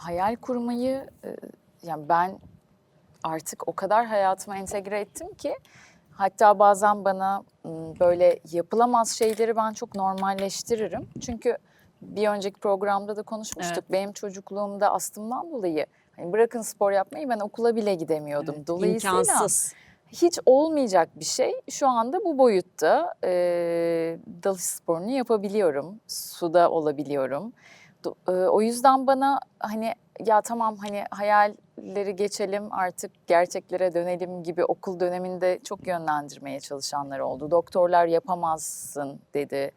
hayal kurmayı e, yani ben artık o kadar hayatıma entegre ettim ki hatta bazen bana böyle yapılamaz şeyleri ben çok normalleştiririm. Çünkü bir önceki programda da konuşmuştuk. Benim çocukluğumda astımdan dolayı hani bırakın spor yapmayı ben okula bile gidemiyordum. Evet, Dolayısıyla imkansız. hiç olmayacak bir şey. Şu anda bu boyutta e, dalış sporunu yapabiliyorum. Suda olabiliyorum. Do- e, o yüzden bana hani ya tamam hani hayalleri geçelim artık gerçeklere dönelim gibi okul döneminde çok yönlendirmeye çalışanlar oldu. Doktorlar yapamazsın dedi.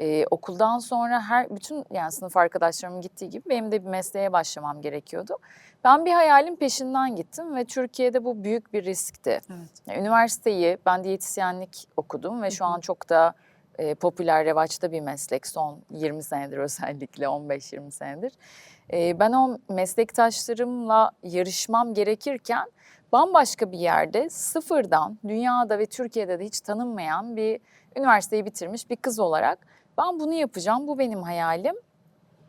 E, okuldan sonra her bütün yani sınıf arkadaşlarımın gittiği gibi benim de bir mesleğe başlamam gerekiyordu. Ben bir hayalin peşinden gittim ve Türkiye'de bu büyük bir riskti. Evet. Üniversiteyi ben diyetisyenlik okudum ve şu an çok da e, popüler revaçta bir meslek son 20 senedir özellikle 15-20 senedir. E, ben o meslektaşlarımla yarışmam gerekirken bambaşka bir yerde sıfırdan dünyada ve Türkiye'de de hiç tanınmayan bir üniversiteyi bitirmiş bir kız olarak ben bunu yapacağım bu benim hayalim.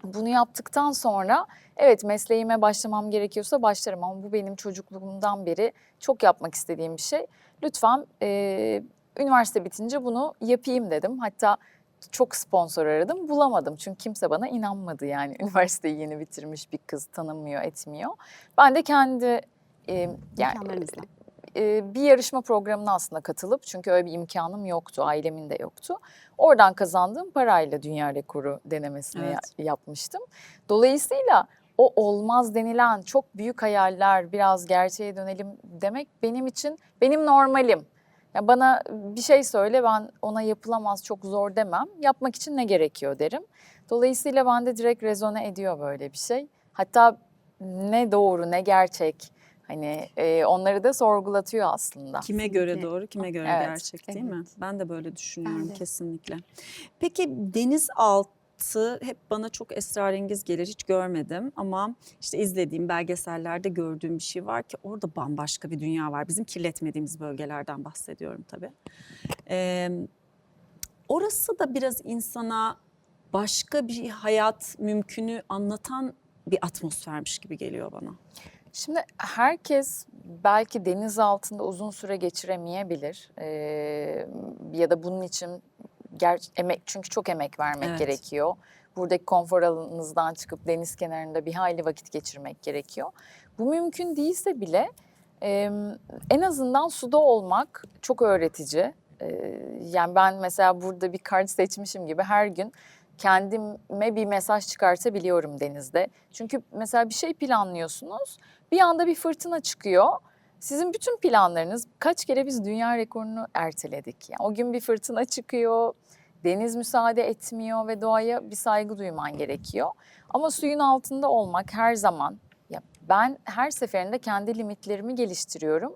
Bunu yaptıktan sonra evet mesleğime başlamam gerekiyorsa başlarım ama bu benim çocukluğumdan beri çok yapmak istediğim bir şey. Lütfen e, üniversite bitince bunu yapayım dedim. Hatta çok sponsor aradım bulamadım çünkü kimse bana inanmadı yani üniversiteyi yeni bitirmiş bir kız tanınmıyor etmiyor. Ben de kendi e, yani e, bir yarışma programına aslında katılıp çünkü öyle bir imkanım yoktu, ailemin de yoktu. Oradan kazandığım parayla dünya rekoru denemesini Evet. ya- yapmıştım. Dolayısıyla o olmaz denilen çok büyük hayaller, biraz gerçeğe dönelim demek benim için benim normalim. Ya bana bir şey söyle ben ona yapılamaz çok zor demem. Yapmak için ne gerekiyor derim. Dolayısıyla bende direkt rezone ediyor böyle bir şey. Hatta ne doğru ne gerçek hani e, onları da sorgulatıyor aslında. Kime göre doğru, kime göre Evet, gerçek değil mi? evet. Ben de böyle düşünüyorum Ben de. kesinlikle. Peki denizaltı hep bana çok esrarengiz gelir. Hiç görmedim ama işte izlediğim belgesellerde gördüğüm bir şey var ki orada bambaşka bir dünya var. Bizim kirletmediğimiz bölgelerden bahsediyorum tabii. Ee, orası da biraz insana başka bir hayat mümkünü anlatan bir atmosfermiş gibi geliyor bana. Şimdi herkes belki deniz altında uzun süre geçiremeyebilir Ee, ya da bunun için ger- emek çünkü çok emek vermek Evet. gerekiyor. Buradaki konfor alanınızdan çıkıp deniz kenarında bir hayli vakit geçirmek gerekiyor. Bu mümkün değilse bile e, en azından suda olmak çok öğretici. Ee, yani ben mesela burada bir kart seçmişim gibi her gün kendime bir mesaj çıkartabiliyorum denizde. Çünkü mesela bir şey planlıyorsunuz, bir anda bir fırtına çıkıyor. Sizin bütün planlarınız kaç kere biz dünya rekorunu erteledik. Yani o gün bir fırtına çıkıyor, deniz müsaade etmiyor ve doğaya bir saygı duyman gerekiyor. Ama suyun altında olmak her zaman ya ben her seferinde kendi limitlerimi geliştiriyorum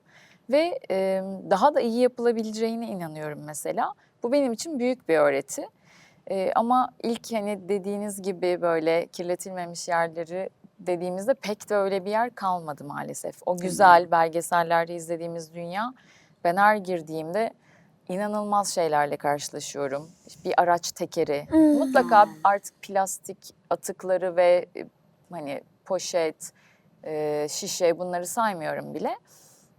ve e, daha da iyi yapılabileceğine inanıyorum mesela. Bu benim için büyük bir öğreti. E, ama ilk hani dediğiniz gibi böyle kirletilmemiş yerleri dediğimizde pek de öyle bir yer kalmadı maalesef. O güzel belgesellerde izlediğimiz dünya ben her girdiğimde inanılmaz şeylerle karşılaşıyorum. Bir araç tekeri, mutlaka artık plastik atıkları ve e, hani poşet, e, şişe bunları saymıyorum bile.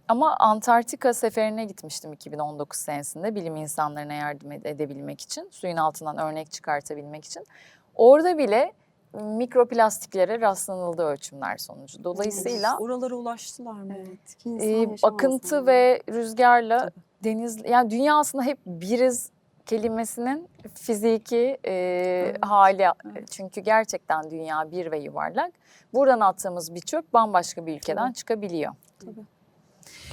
Ama Antarktika seferine gitmiştim 2019 senesinde bilim insanlarına yardım ede- edebilmek için, suyun altından örnek çıkartabilmek için. Orada bile mikroplastiklere rastlanıldı ölçümler sonucu. Dolayısıyla Oralara ulaştılar mı? Evet. e, akıntı yani. ve rüzgarla Tabii. deniz yani dünya aslında hep biriz kelimesinin fiziki e, hali evet. çünkü gerçekten dünya bir ve yuvarlak. Buradan attığımız bir çöp bambaşka bir ülkeden Tabii. çıkabiliyor.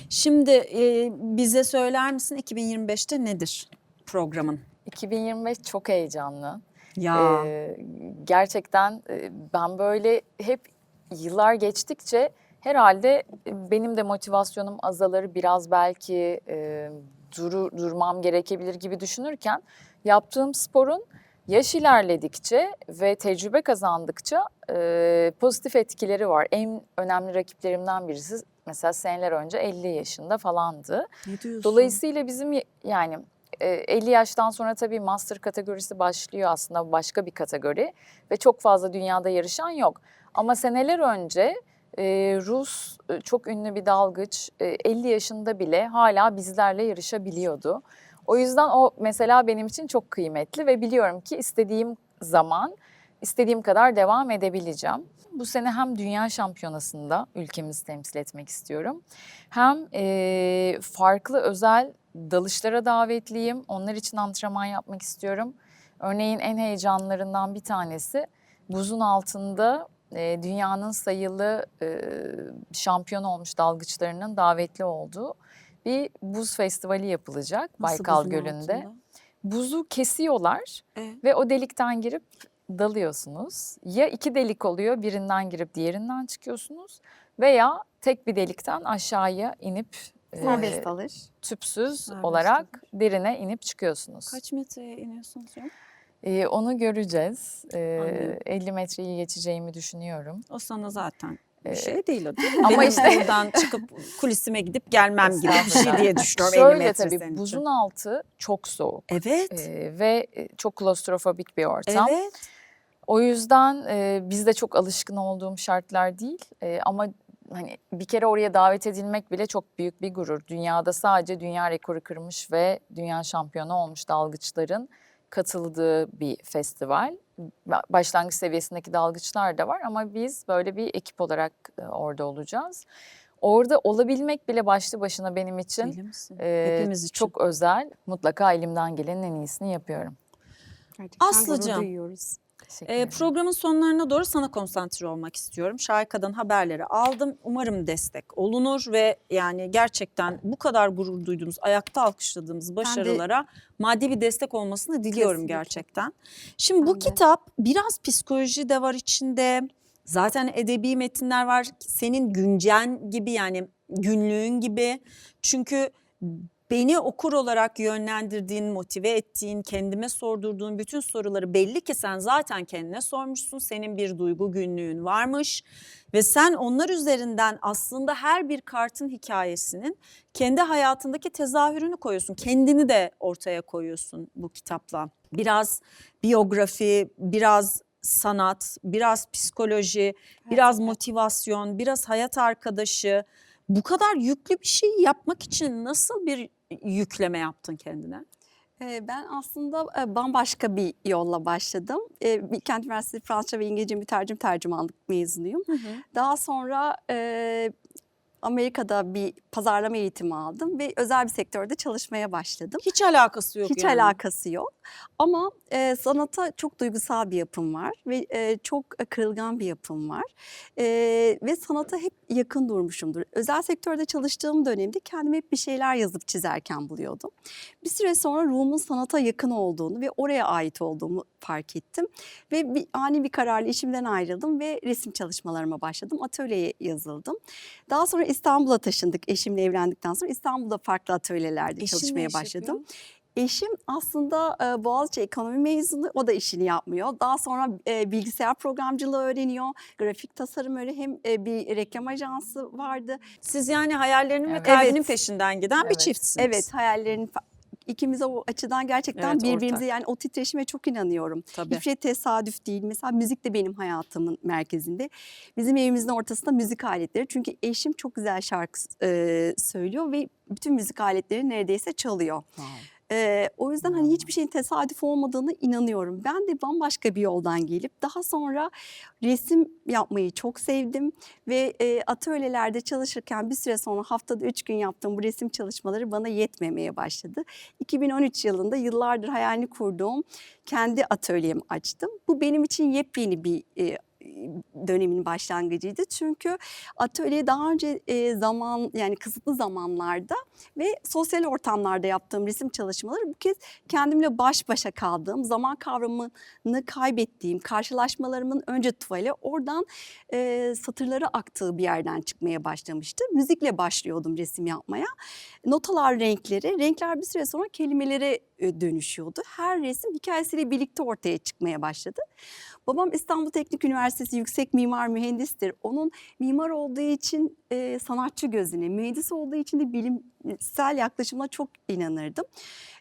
Şimdi e, bize söyler misin 2025'te nedir programın? 2025 çok heyecanlı. Ya Ee, gerçekten ben böyle hep yıllar geçtikçe herhalde benim de motivasyonum azalır biraz belki e, duru, durmam gerekebilir gibi düşünürken yaptığım sporun yaş ilerledikçe ve tecrübe kazandıkça e, pozitif etkileri var. En önemli rakiplerimden birisi mesela seneler önce 50 yaşında falandı. ne diyorsun? Dolayısıyla bizim yani 50 yaştan sonra tabii master kategorisi başlıyor aslında başka bir kategori ve çok fazla dünyada yarışan yok. Ama seneler önce e, Rus e, çok ünlü bir dalgıç e, 50 yaşında bile hala bizlerle yarışabiliyordu. O yüzden o mesela benim için çok kıymetli ve biliyorum ki istediğim zaman istediğim kadar devam edebileceğim. Bu sene hem dünya şampiyonasında ülkemizi temsil etmek istiyorum. Hem e, farklı özel dalışlara davetliyim. Onlar için antrenman yapmak istiyorum. Örneğin en heyecanlarından bir tanesi buzun altında e, dünyanın sayılı e, şampiyon olmuş dalgıçlarının davetli olduğu bir buz festivali yapılacak Nasıl Baykal Gölü'nde. altında? Buzu kesiyorlar Evet. ve o delikten girip dalıyorsunuz. Ya iki delik oluyor, birinden girip diğerinden çıkıyorsunuz veya tek bir delikten aşağıya inip e, Serbest dalış. tüpsüz Serbest olarak derine inip çıkıyorsunuz. Kaç metreye iniyorsunuz ya? Ee, onu göreceğiz. Ee, Anladım. 50 metreyi geçeceğimi düşünüyorum. O sana zaten bir Ee, şey değil o değil mi? ama Benim işte- buradan çıkıp kulisime gidip gelmem gibi bir şey diye düşünüyorum 50 Şöyle tabii için. buzun altı çok soğuk Evet. ee, ve e, çok klostrofobik bir ortam. Evet. O yüzden e, bizde çok alışkın olduğum şartlar değil E, ama hani bir kere oraya davet edilmek bile çok büyük bir gurur. Dünyada sadece dünya rekoru kırmış ve dünya şampiyonu olmuş dalgıçların katıldığı bir festival. Ba- Başlangıç seviyesindeki dalgıçlar da var ama biz böyle bir ekip olarak e, orada olacağız. Orada olabilmek bile başlı başına benim için e, Hepimiz için. çok özel. Mutlaka elimden gelenin en iyisini yapıyorum. Gerçekten Aslıcığım. gurur duyuyoruz. Ederim. programın sonlarına doğru sana konsantre olmak istiyorum. Şahika'dan haberleri aldım. Umarım destek olunur ve yani gerçekten bu kadar gurur duyduğumuz, ayakta alkışladığımız başarılara maddi bir destek olmasını diliyorum Kesinlikle. gerçekten. Şimdi bu Ben de. kitap biraz psikoloji de var içinde. Zaten edebi metinler var. Senin güncen gibi yani günlüğün gibi. Çünkü beni okur olarak yönlendirdiğin, motive ettiğin, kendime sordurduğun bütün soruları belli ki sen zaten kendine sormuşsun. Senin bir duygu günlüğün varmış ve sen onlar üzerinden aslında her bir kartın hikayesinin kendi hayatındaki tezahürünü koyuyorsun. Kendini de ortaya koyuyorsun bu kitapla. Biraz biyografi, biraz sanat, biraz psikoloji, biraz motivasyon, biraz hayat arkadaşı. Bu kadar yüklü bir şey yapmak için nasıl bir yükleme yaptın kendine? Ee, Ben aslında e, bambaşka bir yolla başladım. Ee, Bilkent Üniversitesi Fransızca ve İngilizce mütercim tercümanlık mezunuyum. Daha sonra e, Amerika'da bir pazarlama eğitimi aldım ve özel bir sektörde çalışmaya başladım. Hiç alakası yok Hiç yani. alakası yok. Ama e, sanata çok duygusal bir yapım var ve e, çok kırılgan bir yapım var. E, ve sanata hep yakın durmuşumdur. Özel sektörde çalıştığım dönemde kendimi hep bir şeyler yazıp çizerken buluyordum. Bir süre sonra ruhumun sanata yakın olduğunu ve oraya ait olduğumu fark ettim. Ve bir, ani bir kararla işimden ayrıldım ve resim çalışmalarıma başladım. Atölyeye yazıldım. Daha sonra İstanbul'a taşındık. Eşimle evlendikten sonra İstanbul'da farklı atölyelerde Eşin ne çalışmaya başladım. yapıyor? Eşim aslında e, Boğaziçi Ekonomi mezunu. O da işini yapmıyor. Daha sonra e, bilgisayar programcılığı öğreniyor. Grafik tasarım öyle hem e, bir reklam ajansı vardı. Siz yani hayallerinin ve Evet. kalbinin Evet. peşinden giden bir Evet. çiftsiniz. Evet hayallerin fa- ikimiz o açıdan gerçekten Evet, birbirimize ortak. yani o titreşime çok inanıyorum. Tabii. Hiçbir şey tesadüf değil. Mesela müzik de benim hayatımın merkezinde. Bizim evimizin ortasında müzik aletleri. Çünkü eşim çok güzel şarkı e, söylüyor ve bütün müzik aletleri neredeyse çalıyor. Wow. Ee, o yüzden hani hiçbir şeyin tesadüf olmadığını inanıyorum. Ben de bambaşka bir yoldan gelip daha sonra resim yapmayı çok sevdim ve e, atölyelerde çalışırken bir süre sonra haftada üç gün yaptığım bu resim çalışmaları bana yetmemeye başladı. 2013 yılında yıllardır hayalini kurduğum kendi atölyemi açtım. Bu benim için yepyeni bir e, dönemin başlangıcıydı. Çünkü atölye daha önce e, zaman yani kısıtlı zamanlarda ve sosyal ortamlarda yaptığım resim çalışmaları bu kez kendimle baş başa kaldığım, zaman kavramını kaybettiğim, karşılaşmalarımın önce tuvale oradan e, satırları aktığı bir yerden çıkmaya başlamıştı. Müzikle başlıyordum resim yapmaya. Notalar renkleri, renkler bir süre sonra kelimelere dönüşüyordu. Her resim hikayesiyle birlikte ortaya çıkmaya başladı. Babam İstanbul Teknik Üniversitesi yüksek mimar mühendistir. Onun mimar olduğu için e, sanatçı gözüne, mühendis olduğu için de bilimsel yaklaşımına çok inanırdım.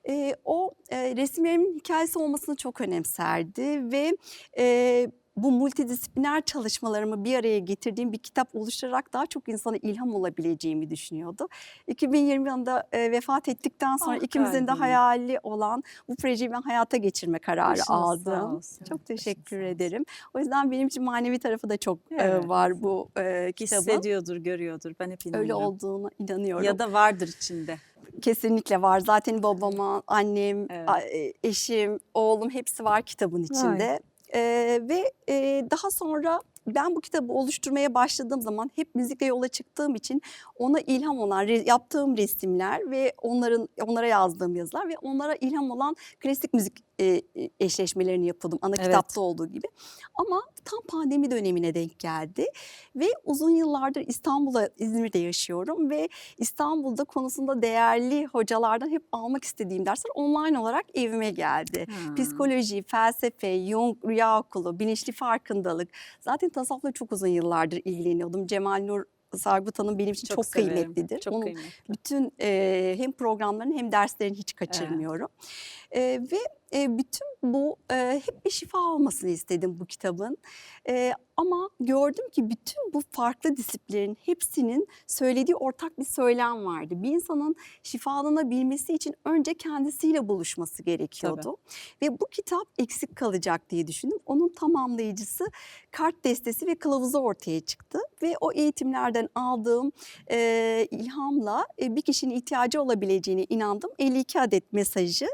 E, o e, resimlerimin hikayesi olmasını çok önemserdi ve e, bu multidisipliner çalışmalarımı bir araya getirdiğim bir kitap oluşturarak daha çok insana ilham olabileceğimi düşünüyordu. 2020 yılında e, vefat ettikten sonra Ah, ikimizin de kalbim. hayali olan bu projeyi ben hayata geçirme kararı Başınız aldım. olsun. Çok teşekkür ederim. O yüzden benim için manevi tarafı da çok e, Evet. var bu e, kitabın. Hissediyordur, görüyordur. Ben hep inanıyorum. Öyle olduğuna inanıyorum. Ya da vardır içinde. Kesinlikle var. Zaten babama, annem, Evet. e, eşim, oğlum hepsi var kitabın içinde. Ee, ve e, daha sonra ben bu kitabı oluşturmaya başladığım zaman hep müzikle yola çıktığım için ona ilham olan yaptığım resimler ve onların onlara yazdığım yazılar ve onlara ilham olan klasik müzik e, e, eşleşmelerini yapıyordum ana Evet. kitapta olduğu gibi. Ama tam pandemi dönemine denk geldi ve uzun yıllardır İstanbul'da İzmir'de yaşıyorum ve İstanbul'da konusunda değerli hocalardan hep almak istediğim dersler online olarak evime geldi. Ha. Psikoloji, felsefe, Jung, rüya okulu, bilinçli farkındalık. Zaten tasavvufla çok uzun yıllardır ilgileniyordum. Cemal Nur Sargut Hanım benim için çok, severim, kıymetlidir. Çok Onun kıymetli. bütün e, hem programlarını hem derslerini hiç kaçırmıyorum. E, ve e, bütün bu e, hep bir şifa olmasını istedim bu kitabın. E, ama gördüm ki bütün bu farklı disiplinlerin hepsinin söylediği ortak bir söylem vardı. Bir insanın şifalanabilmesi için önce kendisiyle buluşması gerekiyordu. Ve bu kitap eksik kalacak diye düşündüm. Onun tamamlayıcısı kart destesi ve kılavuzu ortaya çıktı. Ve o eğitimlerden aldığım e, ilhamla e, bir kişinin ihtiyacı olabileceğine inandım. 52 adet mesajı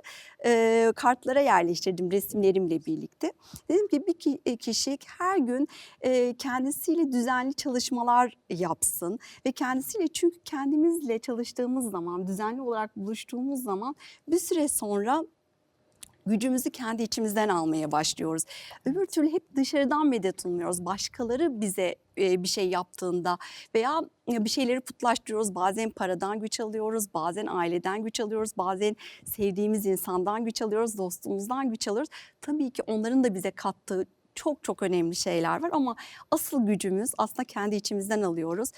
e, kartlara yerleştirdim resimlerimle birlikte. Dedim ki bir e, kişi her gün e, kendisiyle düzenli çalışmalar yapsın ve kendisiyle çünkü kendimizle çalıştığımız zaman, düzenli olarak buluştuğumuz zaman bir süre sonra gücümüzü kendi içimizden almaya başlıyoruz. Öbür türlü hep dışarıdan medet umuyoruz. Başkaları bize e, bir şey yaptığında veya e, bir şeyleri putlaştırıyoruz. Bazen paradan güç alıyoruz, bazen aileden güç alıyoruz, bazen sevdiğimiz insandan güç alıyoruz, dostumuzdan güç alıyoruz. Tabii ki onların da bize kattığı çok çok önemli şeyler var ama asıl gücümüz aslında kendi içimizden alıyoruz.